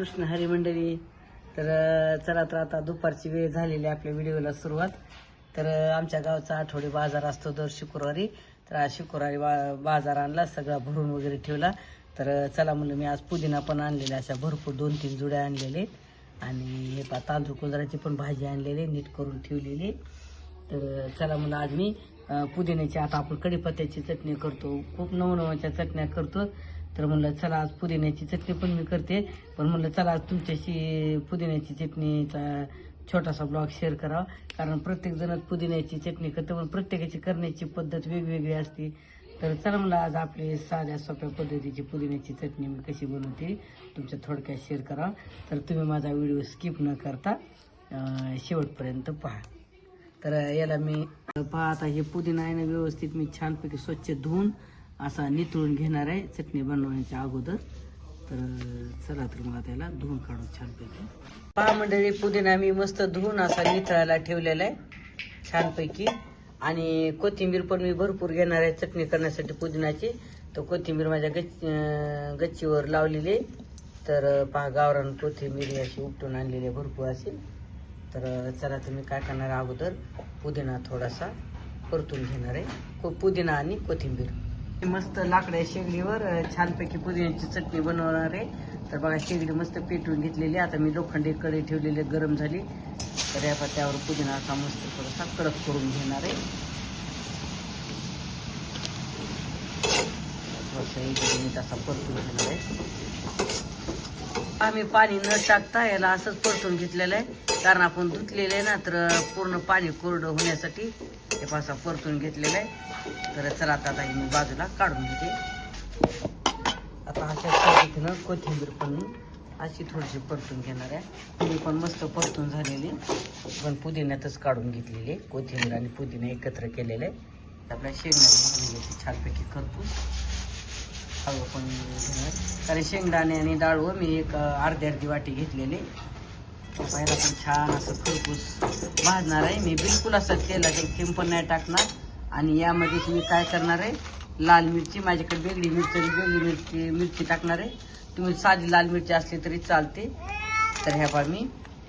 कृष्ण हरी मंडळी. तर चला तर आता दुपारची वेळ झालेली आहे आपल्या व्हिडिओला सुरुवात. तर आमच्या गावचा आठवडी बाजार असतो दर शुक्रवारी. तर आज शुक्रवारी बा बाजार आणला सगळा भरून वगैरे ठेवला. तर चला म्हणलं मी आज पुदिना पण आणलेले अशा भरपूर दोन तीन जुड्या आणलेले. आणि हे पा तांदूळ कुंजराची पण भाजी आणलेली नीट करून ठेवलेली. तर चला म्हणलं आज मी पुदिन्याची आता आपण कढीपत्त्याची चटणी करतो. खूप नवनवाच्या चटण्या करतो. तर म्हणलं चला आज पुदिन्याची चटणी पण मी करते. पण म्हणलं चला आज तुमच्याशी पुदिन्याची चटणीचा छोटासा ब्लॉग शेअर करावा. कारण प्रत्येकजण पुदिन्याची चटणी करतं पण प्रत्येकाची करण्याची पद्धत वेगवेगळी असते. तर चला म्हणलं आज आपली साध्या सोप्या पद्धतीची पुदिन्याची चटणी मी कशी बनवते तुमच्या थोडक्यात शेअर करावा. तर तुम्ही माझा व्हिडिओ स्किप न करता शेवटपर्यंत पहा. तर याला मी पहा आता हे पुदिना आहे ना व्यवस्थित मी छानपैकी स्वच्छ धुवून असा नितळून घेणार आहे चटणी बनवण्याच्या अगोदर. तर चला तर मला त्याला धुवून काढू छानपैकी. पहा मंडळी पुदिना मी मस्त धुवून असा नितळायला ठेवलेला आहे छानपैकी. आणि कोथिंबीर पण मी भरपूर घेणार आहे चटणी करण्यासाठी पुदिनाची. तर कोथिंबीर माझ्या गच्च गच्चीवर लावलेली आहे. तर पहा गावरान कोथिंबीर अशी उपटून आणलेली आहे भरपूर अशी. तर चला तुम्ही काय करणार आहे अगोदर पुदिना थोडासा परतून घेणार आहे. को- पुदिना आणि कोथिंबीर. मस्त लाकड्या शेगडीवर छानपैकी पुदिन्याची चटणी बनवणार आहे. तर बघा शेगडी मस्त पेटवून घेतलेली आहे. आता मी लोखंडी कडे ठेवलेली गरम झाली. तर या त्यावर पुदिना असा मस्त थोडासा कडक करून घेणार आहे. थोडासा एक मिनिट असा परतून घेणार आहे. आम्ही पाणी न टाकता याला असंच परतून घेतलेलं आहे. कारण आपण धुतलेलं आहे ना तर पूर्ण पाणी कोरडं होण्यासाठी हे पासा परतून घेतलेलं आहे. तर चला आता आता मी बाजूला काढून घेते. आता अशा पद्धतीनं कोथिंबीर पण अशी थोडीशी परतून घेणार आहे. तुम्ही पण मस्त परतून झालेली पण पुदिन्यातच काढून घेतलेली आहे. कोथिंबीर आणि पुदिना एकत्र केलेलं आहे. आपल्या शेंगदाणे छानपैकी करतो. हळू पण कारण शेंगदाणे आणि डाळ व मी एक अर्धी अर्धी वाटी घेतलेली. पहिला पण छान असं खरपूस भाजणार आहे. मी बिलकुल असं तेलाचे थेंब पण नाही टाकणार. आणि यामध्येच मी काय करणार आहे? लाल मिरची माझ्याकडे वेगळी मिरची वेगळी मिरची मिरची टाकणार आहे. तुम्ही साधी लाल मिरची असली तरी चालते. तर ह्या बा मी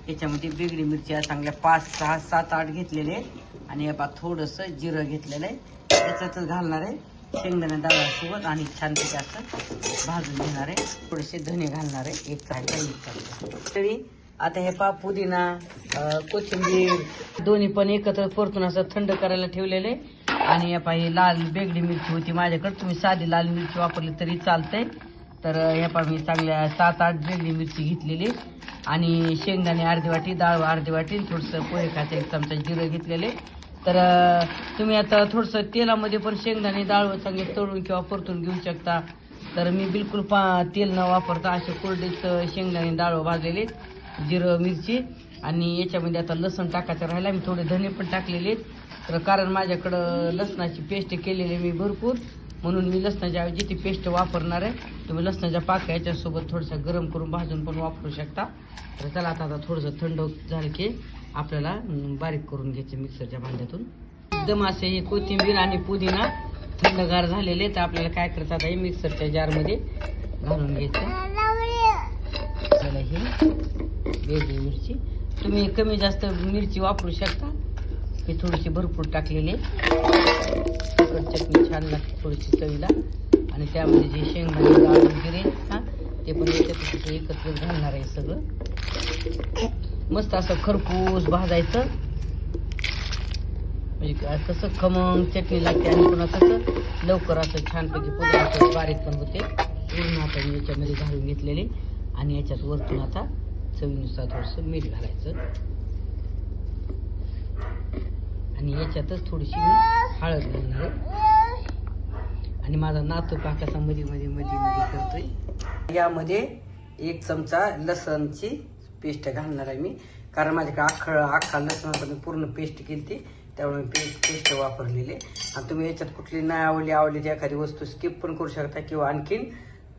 याच्यामध्ये वेगळी मिरची चांगल्या पाच सहा सात आठ घेतलेले आहेत. आणि या बा थोडंसं जिरं घेतलेलं आहे. त्याच्यातच घालणार आहे. शेंगदाणा डाळासोबत आणि छानपैकी असं भाजून घेणार आहे. थोडेसे धने घालणार आहे. एक चायचा एक तरी आता हे पा पुदिना कोथिंबीर दोन्ही पण एकत्र परतून असं थंड करायला ठेवलेले आणि या पा ही लाल बेगडी मिरची होती माझ्याकडे. तुम्ही साधी लाल मिरची वापरली तरी चालते तर ह्या पा मी चांगल्या सात आठ बेगडी मिरची घेतलेली आणि शेंगदाणे अर्धी वाटी डाळ अर्धी वाटी थोडंसं पोहे खायचं एक चमचा जिरं घेतलेले तर तुम्ही आता थोडंसं तेलामध्ये पण शेंगदाणे डाळ चांगले तळून किंवा परतून घेऊ शकता. तर मी बिलकुल पा तेल न वापरता असे कोरडेच शेंगदाणे डाळ भाजलेले जिरं मिरची आणि याच्यामध्ये आता लसण टाकायचं राहिला. मी थोडे धने पण टाकलेले. आहेत. तर कारण माझ्याकडं लसणाची पेस्ट केलेली आहे मी भरपूर. म्हणून मी लसणाच्या ऐवजी ती पेस्ट वापरणार आहे. तुम्ही लसणाच्या पाक्या याच्यासोबत थोडंसं गरम करून भाजून पण वापरू शकता. तर चला आता आता थोडंसं थंड झालं की आपल्याला बारीक करून घ्यायचं मिक्सरच्या भांड्यातून. एकदम असे हे कोथिंबीर आणि पुदिना थंडगार झालेले तर आपल्याला काय करतात आहे मिक्सरच्या जारमध्ये घालून घ्यायचं. चला ही वेगळी मिरची. तुम्ही कमी जास्त मिरची वापरू शकता. हे थोडीशी भरपूर टाकलेली. चटणी छान लागते थोडीशी चवीला. आणि त्यामध्ये जे शेंगदाणे वगैरे ते पण याच्यात एकत्र घालणार आहे सगळं. मस्त असं खरपूस भाजायचं. म्हणजे काय कसं खमंग चटणी लागते आणि पुन्हा कसं लवकर असं छानपैकी पुन्हा बारीक पण होते. पूर्ण आता मी याच्यामध्ये घालून घेतलेले. आणि याच्यात वरतून आता चवीनुसार थोडंसं मीठ घालायचं. आणि याच्यातच थोडीशी हळद घालणार आणि माझा नातू काकाचा मध्ये मध्ये मध्ये मध्ये करतोय. यामध्ये एक चमचा लसणची पेस्ट घालणार आहे मी. कारण माझ्याकडे अख्खा अख्खा लसणाचं मी पूर्ण पेस्ट केली ती त्यामुळे मी पेस्ट पेस्ट वापरलेली. आणि तुम्ही याच्यात कुठली नाही आवडली आवडली ती एखादी वस्तू स्किप पण करू शकता किंवा आणखीन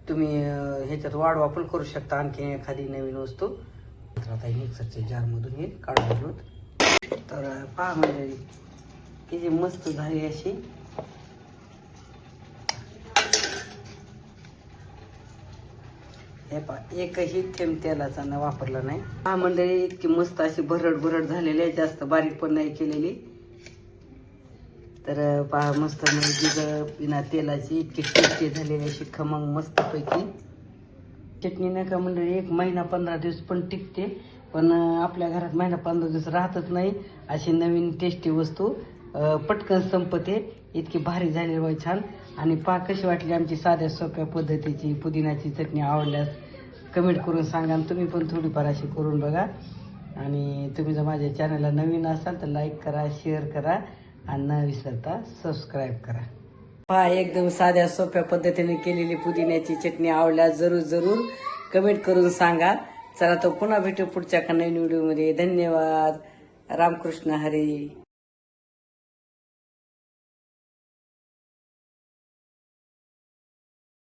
तुम्ही ह्याच्यात वाढवा पण करू शकता आणखीन एखादी नवीन वस्तू. तर आता मिक्सरच्या जारमधून हे काढून घेऊ तर पहा म्हणजे किती मस्त झाली अशी. हे पा एकही थेंब तेलाचा न वापरला नाही. हा मंडळी इतकी मस्त अशी भरड भरड झालेली आहे जास्त बारीक पण नाही केलेली. तर पहा मस्त म्हणजे बिग बिना तेलाची इतकी टेस्टी झालेली अशी खमंग मस्तपैकी. चटणी नका मंडळी एक महिना पंधरा दिवस पण टिकते पण आपल्या घरात महिना पंधरा दिवस राहतच नाही. अशी नवीन टेस्टी वस्तू पटकन संपते. इतकी भारी झालेली बाई छान. आणि पा कशी वाटली आमची साध्या सोप्या पद्धतीची पुदिनाची चटणी आवडल्यास. कमेंट करून सांगा आणि तुम्ही पण थोडीफार अशी करून बघा. आणि तुम्ही जर माझ्या चॅनलला नवीन असाल तर लाईक करा शेअर करा आणि न विसरता सबस्क्राईब करा. पहा एकदम साध्या सोप्या पद्धतीने केलेली पुदिन्याची चटणी आवडल्यास जरूर जरूर कमेंट करून सांगा. चला तो पुन्हा भेटू पुढच्या नवीन व्हिडिओमध्ये धन्यवाद. रामकृष्ण हरी.